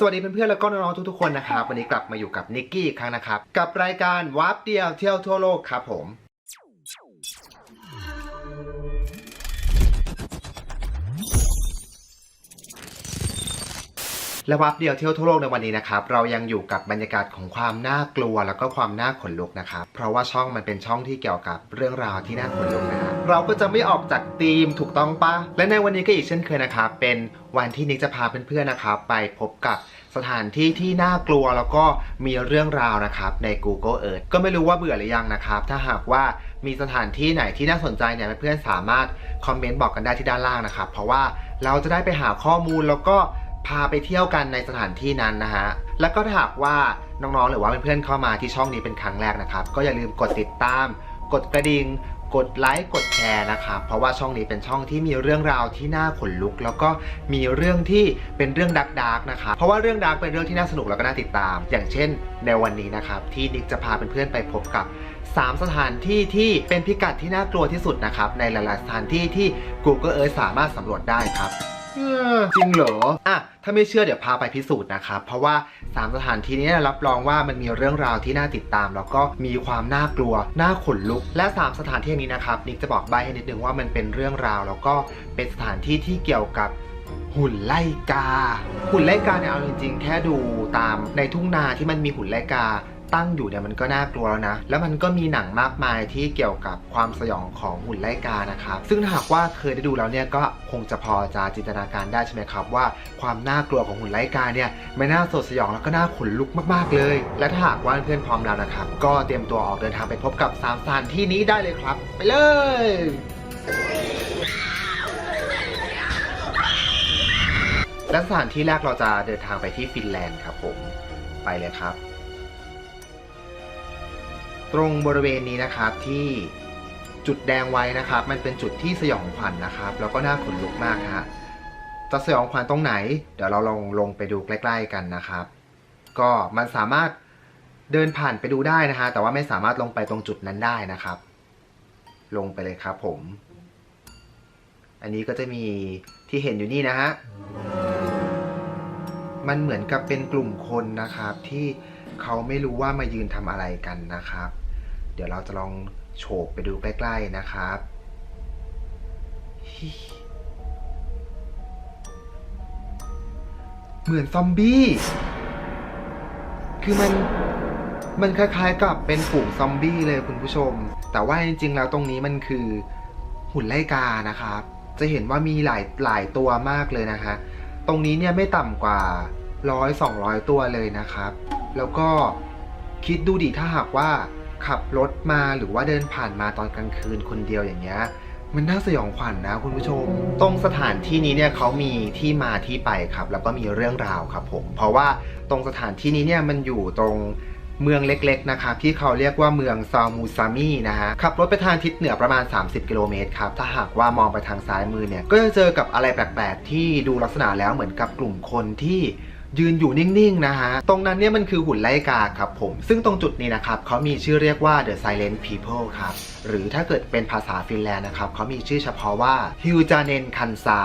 สวัสดีเพื่อนๆแล้วก็น้องๆทุกๆคนนะครับ วันนี้กลับมาอยู่กับนิกกี้อีกครั้งนะครับ กับรายการวาร์ปเดียวเที่ยวทั่วโลกครับผม และวับเดียวเที่ยวทั่วโลกในวันนี้นะครับเรายังอยู่กับบรรยากาศของความน่ากลัวแล้วก็ความน่าขนลุกนะครับเพราะว่าช่องมันเป็นช่องที่เกี่ยวกับเรื่องราวที่น่าขนลุกนะฮะเราก็จะไม่ออกจากธีมถูกต้องปะและในวันนี้ก็อีกเช่นเคยนะครับเป็นวันที่นิกจะพาเพื่อนๆนะครับไปพบกับสถานที่ที่น่ากลัวแล้วก็มีเรื่องราวนะครับใน Google Earth ก็ไม่รู้ว่าเบื่อหรือยังนะครับ ถ้าหากว่ามีสถานที่ไหนที่น่าสนใจเนี่ยเพื่อนๆสามารถคอมเมนต์บอกกันได้ที่ด้านล่างนะครับ เพราะว่าเราจะได้ไปหาข้อมูลแล้วก็ พาไปเที่ยวกันในสถานที่นั้นนะฮะ แล้วก็ถ้าหากว่าน้องๆ หรือว่าเพื่อนๆ เข้ามาที่ช่องนี้เป็นครั้งแรกนะครับ ก็อย่าลืมกดติดตาม กดกระดิ่ง กดไลค์ กดแชร์นะครับ เพราะว่าช่องนี้เป็นช่องที่มีเรื่องราวที่น่าขนลุก แล้วก็มีเรื่องที่เป็นเรื่องดักดักนะครับ เพราะว่าเรื่องดักเป็นเรื่องที่น่าสนุกแล้วก็น่าติดตาม อย่างเช่น ในวันนี้นะครับที่นิกจะพาเพื่อนๆ ไปพบกับ 3 สถานที่ที่เป็นพิกัดที่น่ากลัวที่สุดนะครับในหลายๆสถานที่ที่ Google Earth สามารถสำรวจได้ครับ เออจริงเหรออะถ้าไม่เชื่อเดี๋ยวพาไปพิสูจน์นะครับ เพราะว่า 3 สถานที่นี้รับรองว่ามันมีเรื่องราวที่น่าติดตาม แล้วก็มีความน่ากลัว น่าขนลุก และ 3 สถานที่นี้นะครับนิกจะบอกใบให้นิดนึงว่ามันเป็นเรื่องราว แล้วก็เป็นสถานที่ที่เกี่ยวกับหุ่นไล่กา หุ่นไล่กาเนี่ยเอาจริงๆ แค่ดูตามในทุ่งนาที่มันมีหุ่นไล่กา ตั้งอยู่เนี่ยมันก็น่ากลัวแล้วนะ แล้วมันก็มีหนังมากมายที่เกี่ยวกับความสยองของหุ่นไล่กานะครับ ซึ่งถ้าหากว่าเคยได้ดูแล้วเนี่ยก็คงจะพอจะจินตนาการได้ใช่ไหมครับ ว่าความน่ากลัวของหุ่นไล่กาเนี่ยไม่น่าสดสยองแล้วก็น่าขนลุกมากๆเลย และถ้าหากว่าเพื่อนพร้อมแล้วนะครับ ก็เตรียมตัวออกเดินทางไปพบกับสามสถานที่นี้ได้เลยครับ ไปเลยและสถานที่แรกเราจะเดินทางไปที่ฟินแลนด์ครับผมไปเลยครับ ตรงบริเวณนี้นะครับที่จุดแดงไว้นะครับ มันเป็นจุดที่สยองขวัญนะครับ แล้วก็น่าขนลุกมากฮะจะสยองขวัญตรงไหน เดี๋ยวเราลองลงไปดูใกล้ ๆกันนะครับ ก็มันสามารถเดินผ่านไปดูได้นะฮะแต่ว่าไม่สามารถลงไปตรงจุดนั้นได้นะครับ ลงไปเลยครับผม อันนี้ก็จะมีที่เห็นอยู่นี่นะฮะมันเหมือนกับเป็นกลุ่มคนนะครับที่ เขาไม่รู้ว่ามายืนทำอะไรกันนะครับ เดี๋ยวเราจะลองโฉบไปดูใกล้ ๆนะครับ เหมือนซอมบี้ คือมันมันคล้ายๆกับเป็นฝูงซอมบี้เลยคุณผู้ชม แต่ว่าจริงๆแล้วตรงนี้มันคือหุ่นไล่กานะครับ จะเห็นว่ามีหลายหลายตัวมากเลยนะฮะตรงนี้เนี่ยไม่ต่ำกว่า ร้อยสองร้อยตัวเลยนะครับ แล้วก็คิดดูดิถ้าหากว่าขับรถมาหรือว่าเดินผ่านมาตอนกลางคืนคนเดียวอย่างเงี้ยมันน่าสยองขวัญนะคุณผู้ชม ตรงสถานที่นี้เนี่ยเขามีที่มาที่ไปครับ แล้วก็มีเรื่องราวครับผม เพราะว่าตรงสถานที่นี้เนี่ยมันอยู่ตรงเมืองเล็กๆนะครับที่เขาเรียกว่าเมืองซามูซามินะฮะขับรถไปทางทิศเหนือประมาณ 30 กิโลเมตรครับ ถ้าหากว่ามองไปทางซ้ายมือเนี่ย ก็จะเจอกับอะไรแปลกๆ ที่ดูลักษณะแล้วเหมือนกับกลุ่มคนที่ ยืนอยู่นิ่งๆนะฮะ ตรงนั้นเนี่ยมันคือหุ่นไล่กาครับผม ซึ่งตรงจุดนี้นะครับเขามีชื่อเรียกว่า The Silent People ครับ หรือถ้าเกิดเป็นภาษาฟินแลนด์นะครับเขามีชื่อเฉพาะว่า h u j a n e n k a n s a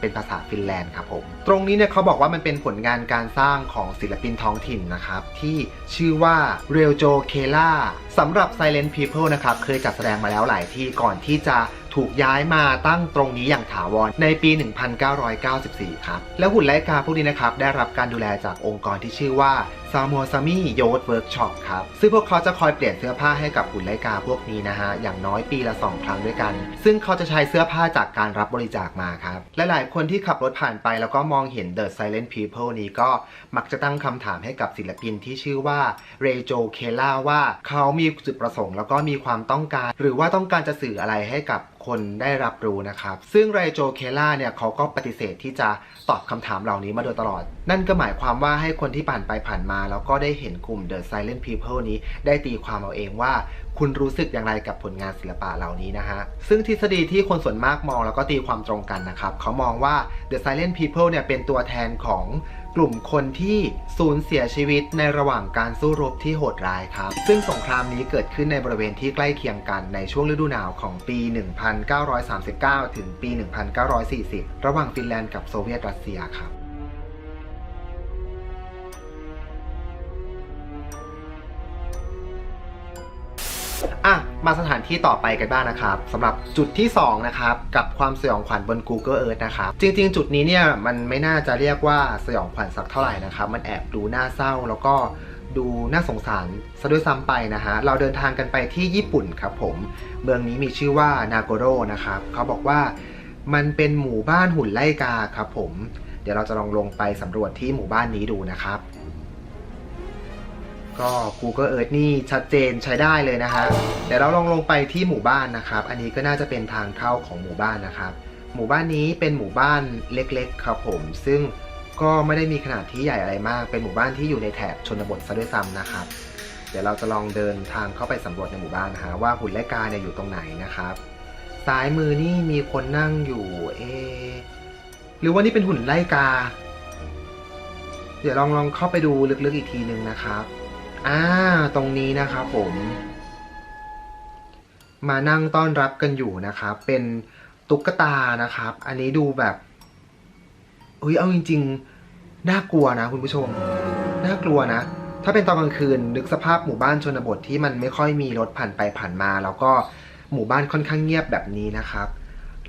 เป็นภาษาฟินแลนด์ครับผม ตรงนี้เนี่ยเขาบอกว่ามันเป็นผลงานการสร้างของศิลปินท้องถิ่นนะครับ ที่ชื่อว่า r e l j o k e l a สำหรับ Silent People นะครับ เคยจัดแสดงมาแล้วหลายที่ก่อนที่จะ ถูกย้ายมาตั้งตรงนี้อย่างถาวรในปี 1994 ครับ และหุ่นไลกาพวกนี้นะครับได้รับการดูแลจากองค์กรที่ชื่อว่า s a m o s a m i y o t Workshop ครับ ซึ่งพวกเขาจะคอยเปลี่ยนเสื้อผ้าให้กับหุ่นไลกาพวกนี้นะฮะ อย่างน้อยปีละ 2 ครั้งด้วยกัน ซึ่งเขาจะใช้เสื้อผ้าจากการรับบริจาคมาครับและหลายคนที่ขับรถผ่านไปแล้วก็มองเห็น The Silent People นี้ก็มักจะตั้งคำถามให้กับศิลปินที่ชื่อว่าเรโจเคล่าว่าเขามีจุดประสงค์แล้วก็มีความต้องการ หรือว่าต้องการจะสื่ออะไรให้กับคนได้รับรู้นะครับ ซึ่งไรโจเคล่าเนี่ยเขาก็ปฏิเสธที่จะตอบคำถามเหล่านี้มาโดยตลอด นั่นก็หมายความว่าให้คนที่ผ่านไปผ่านมามาแล้วก็ได้เห็นกลุ่ม The Silent People นี้ ได้ตีความเอาเองว่าคุณรู้สึกอย่างไรกับผลงานศิลปะเหล่านี้นะฮะ ซึ่งทฤษฎีที่คนส่วนมากมองแล้วก็ตีความตรงกันนะครับ เขามองว่า The Silent People เนี่ยเป็นตัวแทนของกลุ่มคนที่สูญเสียชีวิตในระหว่างการสู้รบที่โหดร้ายครับ ซึ่งสงครามนี้เกิดขึ้นในบริเวณที่ใกล้เคียงกันในช่วงฤดูหนาวของปี 1939 ถึงปี 1940 ระหว่างฟินแลนด์กับโซเวียตรัสเซียครับ อะ มาสถานที่ต่อไปกันบ้างนะครับสำหรับจุดที่ 2 นะครับ กับความสยองขวัญบน Google Earth นะครับ จริง ๆ จุดนี้เนี่ย มันไม่น่าจะเรียกว่าสยองขวัญสักเท่าไหร่นะครับ มันแอบดูน่าเศร้าแล้วก็ดูน่าสงสารซะด้วยซ้ำไปนะฮะ เราเดินทางกันไปที่ญี่ปุ่นครับผม เมืองนี้มีชื่อว่านาโกโรนะครับ เขาบอกว่ามันเป็นหมู่บ้านหุ่นไล่กาครับผม เดี๋ยวเราจะลองลงไปสำรวจที่หมู่บ้านนี้ดูนะครับ ก็ Google Earth นี่ชัดเจนใช้ได้เลยนะฮะเดี๋ยวเราลองลงไปที่หมู่บ้านนะครับ อันนี้ก็น่าจะเป็นทางเข้าของหมู่บ้านนะครับ หมู่บ้านนี้เป็นหมู่บ้านเล็กๆ ครับผม ซึ่งก็ไม่ได้มีขนาดที่ใหญ่อะไรมาก เป็นหมู่บ้านที่อยู่ในแถบชนบทซะด้วยซ้ำนะครับ เดี๋ยวเราจะลองเดินทางเข้าไปสำรวจในหมู่บ้านนะฮะว่าหุ่นไล่กาเนี่ยอยู่ตรงไหนนะครับ ซ้ายมือนี่มีคนนั่งอยู่ เอ หรือว่านี่เป็นหุ่นไล่กา เดี๋ยวลองลองเข้าไปดูลึกๆอีกทีหนึ่งนะครับ อ่า ตรงนี้นะครับผม มานั่งต้อนรับกันอยู่นะครับ เป็นตุ๊กตานะครับ อันนี้ดูแบบเฮ้ยเอาจริง ๆ น่ากลัวนะคุณผู้ชม น่ากลัวนะ ถ้าเป็นตอนกลางคืนนึกสภาพหมู่บ้านชนบทที่มันไม่ค่อยมีรถผ่านไปผ่านมา แล้วก็หมู่บ้านค่อนข้างเงียบแบบนี้นะครับ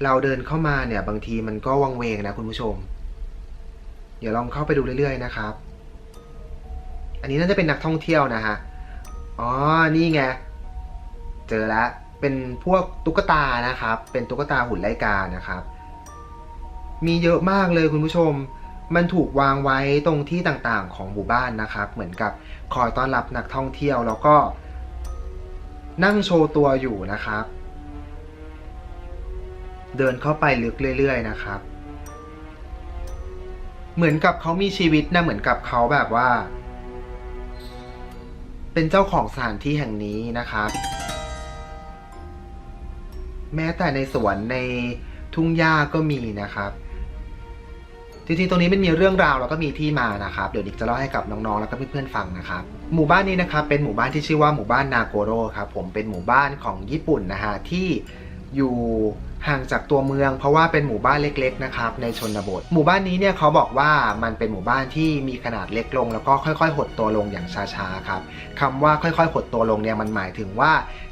เราเดินเข้ามาเนี่ยบางทีมันก็วังเวงนะคุณผู้ชม เดี๋ยวลองเข้าไปดูเรื่อยๆนะครับ อันนี้น่าจะเป็นนักท่องเที่ยวนะฮะ อ๋อ นี่ไง เจอแล้ว เป็นพวกตุ๊กตานะครับ เป็นตุ๊กตาหุ่นไลกานะครับ มีเยอะมากเลยคุณผู้ชม มันถูกวางไว้ตรงที่ต่างๆ ของหมู่บ้านนะครับ เหมือนกับคอยต้อนรับนักท่องเที่ยวแล้วก็ นั่งโชว์ตัวอยู่นะครับ เดินเข้าไปลึกเรื่อย ๆ นะครับ เหมือนกับเขามีชีวิตนะ เหมือนกับเขาแบบว่า เป็นเจ้าของสถานที่แห่งนี้นะครับ แม้แต่ในสวนในทุ่งหญ้าก็มีนะครับจริงๆ ตรงนี้มันมีเรื่องราวแล้วก็มีที่มานะครับ เดี๋ยวนิกจะเล่าให้กับน้องๆ แล้วก็เพื่อนๆ ฟังนะครับ หมู่บ้านนี้นะครับเป็นหมู่บ้านที่ชื่อว่าหมู่บ้านนาโกโรครับผมเป็นหมู่บ้านของญี่ปุ่นนะฮะที่อยู่ ห่างจากตัวเมือง เพราะว่าเป็นหมู่บ้านเล็กๆนะครับในชนบท หมู่บ้านนี้เนี่ยเขาบอกว่ามันเป็นหมู่บ้านที่มีขนาดเล็กลง แล้วก็ค่อยๆ หดตัวลงอย่างช้าๆครับคำว่าค่อยๆ หดตัวลงเนี่ยมันหมายถึงว่า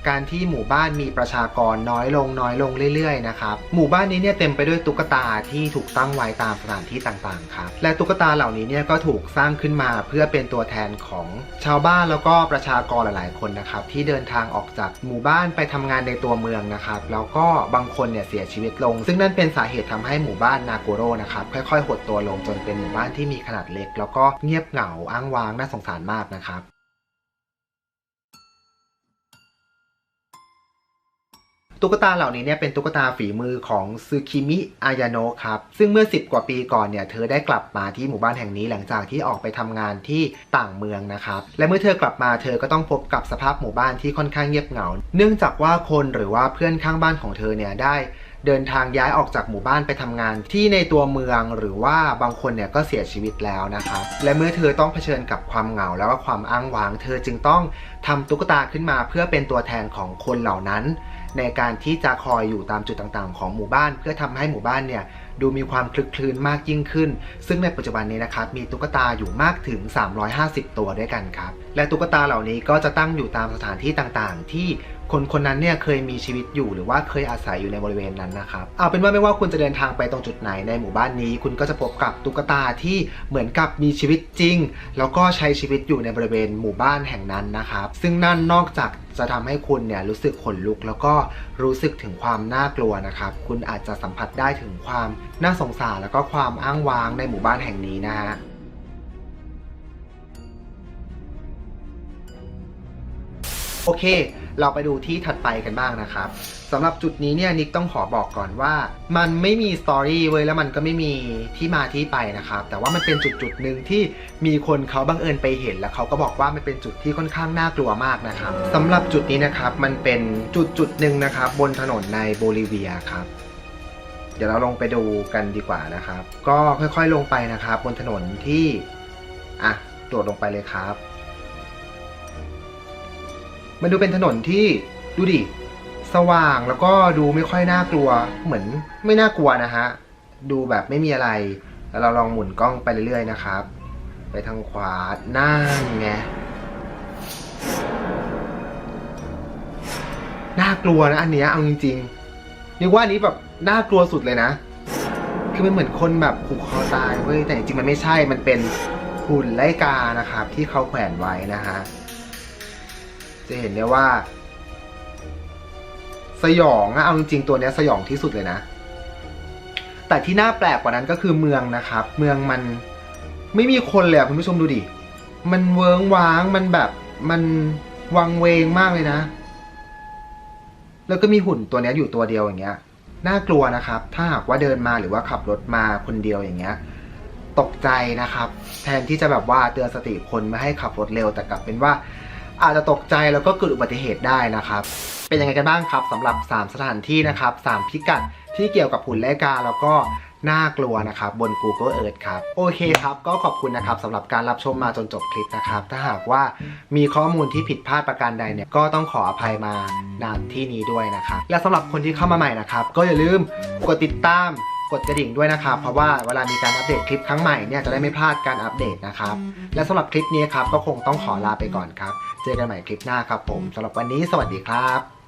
การที่หมู่บ้านมีประชากรน้อยลงน้อยลงเรื่อยๆนะครับหมู่บ้านนี้เนี่ยเต็มไปด้วยตุ๊กตาที่ถูกตั้งไว้ตามสถานที่ต่างๆครับและตุ๊กตาเหล่านี้เนี่ยก็ถูกสร้างขึ้นมาเพื่อเป็นตัวแทนของชาวบ้านแล้วก็ประชากรหลายๆคนนะครับที่เดินทางออกจากหมู่บ้านไปทำงานในตัวเมืองนะครับแล้วก็บางคนเนี่ยเสียชีวิตลง ซึ่งนั่นเป็นสาเหตุทำให้หมู่บ้านนาโกโรนะครับค่อยๆ หดตัวลงจนเป็นหมู่บ้านที่มีขนาดเล็ก แล้วก็เงียบเหงาอ้างว้างน่าสงสารมากนะครับ ตุ๊กตาเหล่านี้เนี่ยเป็นตุ๊กตาฝีมือของซึคิมิ อายาโนะครับ ซึ่งเมื่อ 10 กว่าปีก่อนเนี่ย เธอได้กลับมาที่หมู่บ้านแห่งนี้หลังจากที่ออกไปทำงานที่ต่างเมืองนะครับ และเมื่อเธอกลับมาเธอก็ต้องพบกับสภาพหมู่บ้านที่ค่อนข้างเงียบเหงา เนื่องจากว่าคนหรือว่าเพื่อนข้างบ้านของเธอเนี่ยได้เดินทางย้ายออกจากหมู่บ้านไปทำงานที่ในตัวเมืองหรือว่าบางคนเนี่ยก็เสียชีวิตแล้วนะครับและเมื่อเธอต้องเผชิญกับความเหงาแล้วก็ความอ้างว้าง เธอจึงต้องทำตุ๊กตาขึ้นมาเพื่อเป็นตัวแทนของคนเหล่านั้น ในการที่จะคอยอยู่ตามจุดต่างๆ ของหมู่บ้าน เพื่อทำให้หมู่บ้านเนี่ยดูมีความคลึกคลื้นมากยิ่งขึ้น ซึ่งในปัจจุบันนี้นะครับมีตุ๊กตาอยู่มากถึง 350 ตัวด้วยกันครับ และตุ๊กตาเหล่านี้ก็จะตั้งอยู่ตามสถานที่ต่างๆ ที่ คนคนนั้นเนี่ยเคยมีชีวิตอยู่หรือว่าเคยอาศัยอยู่ในบริเวณนั้นนะครับเอาเป็นว่าไม่ว่าคุณจะเดินทางไปตรงจุดไหนในหมู่บ้านนี้ คุณก็จะพบกับตุ๊กตาที่เหมือนกับมีชีวิตจริง แล้วก็ใช้ชีวิตอยู่ในบริเวณหมู่บ้านแห่งนั้นนะครับ ซึ่งนั่นนอกจากจะทำให้คุณเนี่ยรู้สึกขนลุกแล้วก็รู้สึกถึงความน่ากลัวนะครับ คุณอาจจะสัมผัสได้ถึงความน่าสงสารแล้วก็ความอ้างว้างในหมู่บ้านแห่งนี้นะฮะ โอเค เราไปดูที่ถัดไปกันบ้างนะครับสำหรับจุดนี้เนี่ยนิกต้องขอบอกก่อนว่า มันไม่มีสตอรี่เว้ยแล้วมันก็ไม่มีที่มาที่ไปนะครับ แต่ว่ามันเป็นจุดจุดหนึ่งที่มีคนเขาบังเอิญไปเห็น แล้วเขาก็บอกว่ามันเป็นจุดที่ค่อนข้างน่ากลัวมากนะครับสำหรับจุดนี้นะครับมันเป็นจุดจุดหนึ่งนะครับบนถนนในโบลิเวียครับเดี๋ยวเราลงไปดูกันดีกว่านะครับ ก็ค่อยๆลงไปนะครับ บนถนนที่อะโดดลงไปเลยครับ มันดูเป็นถนนที่ดูดิสว่างแล้วก็ดูไม่ค่อยน่ากลัว เหมือนไม่น่ากลัวนะฮะ ดูแบบไม่มีอะไร แล้วเราลองหมุนกล้องไปเรื่อยๆนะครับ ไปทางขวานั่นไงน่ากลัวนะอันเนี้ยเอาจริงๆเรียกว่าอันนี้แบบน่ากลัวสุดเลยนะ คือมันเหมือนคนแบบผูกคอตายเว้ยแต่จริงๆมันไม่ใช่มันเป็นหุ่นไล่กานะครับ ที่เขาแขวนไว้นะฮะ จะเห็นได้ว่า สยองอะเอาจริงๆตัวเนี้ยสยองที่สุดเลยนะ แต่ที่น่าแปลกกว่านั้นก็คือเมืองนะครับ เมืองมันไม่มีคนเลยอะคุณผู้ชมดูดิ มันเวิงว้างมันแบบมันวังเวงมากเลยนะ แล้วก็มีหุ่นตัวเนี้ยอยู่ตัวเดียวอย่างเงี้ย น่ากลัวนะครับ ถ้าหากว่าเดินมาหรือว่าขับรถมาคนเดียวอย่างเงี้ย ตกใจนะครับ แทนที่จะแบบว่าเตือนสติคนไม่ให้ขับรถเร็วแต่กลับเป็นว่า อาจจะตกใจแล้วก็เกิดอุบัติเหตุได้นะครับ เป็นยังไงกันบ้างครับสำหรับ 3 สถานที่นะครับ 3 พิกัดที่เกี่ยวกับหุ่นไล่กาแล้วก็น่ากลัวนะครับบน Google Earth ครับ โอเคครับ ก็ขอบคุณนะครับสำหรับการรับชมมาจนจบคลิปนะครับ ถ้าหากว่ามีข้อมูลที่ผิดพลาดประการใดเนี่ย ก็ต้องขออภัยมาณที่นี้ด้วยนะครับ และสำหรับคนที่เข้ามาใหม่นะครับ ก็อย่าลืมกดติดตาม กดกระดิ่งด้วยนะครับ เพราะว่าเวลามีการอัปเดตคลิปครั้งใหม่เนี่ยจะได้ไม่พลาดการอัปเดตนะครับ และสำหรับคลิปนี้ครับก็คงต้องขอลาไปก่อนครับ เจอกันใหม่คลิปหน้าครับผมสำหรับวันนี้สวัสดีครับ